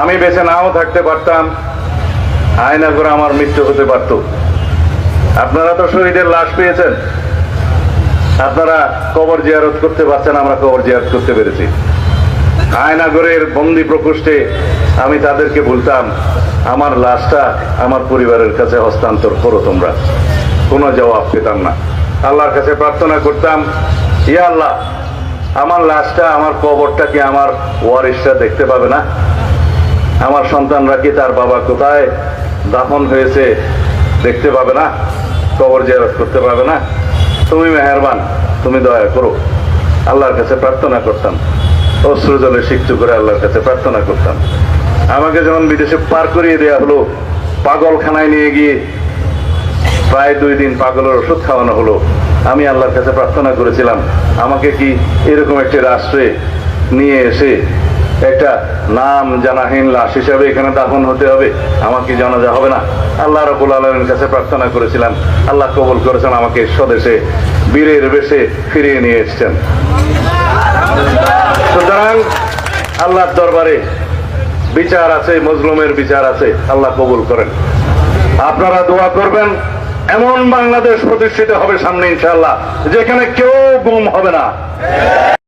আমি বেঁচে নাও থাকতে পারতাম। আয়না করে আমার মৃত্যু হতে পারত। আপনারা তো শহীদের লাশ পেয়েছেন। আপনারা কবর জিয়ারত করতে পারছেন, আমরা কবর জিয়ারত করতে পেরেছি। আয়নাগরের বন্দি প্রকোষ্ঠে আমি তাদেরকে বলতাম, আমার লাশটা আমার পরিবারের কাছে হস্তান্তর করো তোমরা। কোনো জবাব পেতাম না। আল্লাহর কাছে প্রার্থনা করতাম, ইয়া আল্লাহ, আমার লাশটা, আমার কবরটা কি আমার ওয়ারিসরা দেখতে পাবে না? আমার সন্তানরা কি তার বাবা কোথায়? দাফন হয়েছে, দেখতে পাবে না, কবর জিয়ারত করতে পাবে না। তুমি মেহেরবান, তুমি দয়া করো। আল্লাহর কাছে প্রার্থনা করতাম। অশ্রু জলে সিক্ত করে আল্লাহর কাছে প্রার্থনা করতাম। আমাকে যখন বিদেশে পার করিয়ে দেওয়া হলো, পাগলখানায় নিয়ে গিয়ে প্রায় দুই দিন পাগলের ওষুধ খাওয়ানো হলো, আমি আল্লাহর কাছে প্রার্থনা করেছিলাম, আমাকে কি এরকম একটি রাষ্ট্রে নিয়ে এসে একটা নাম জানাহীন লাশ হিসাবে এখানে দাফন হতে হবে। আমাকে জানাজা হবে না। আল্লাহ রবুল আলমের কাছে প্রার্থনা করেছিলাম। আল্লাহ কবুল করেছেন, আমাকে স্বদেশে, বীরের বেশে ফিরিয়ে নিয়ে এসছেন। সুতরাং আল্লাহর দরবারে বিচার আছে, মজলুমের বিচার আছে, আল্লাহ কবুল করেন। আপনারা দোয়া করবেন, এমন বাংলাদেশ প্রতিষ্ঠিত হবে সামনে ইনশাআল্লাহ, যেখানে কেউ গুম হবে না।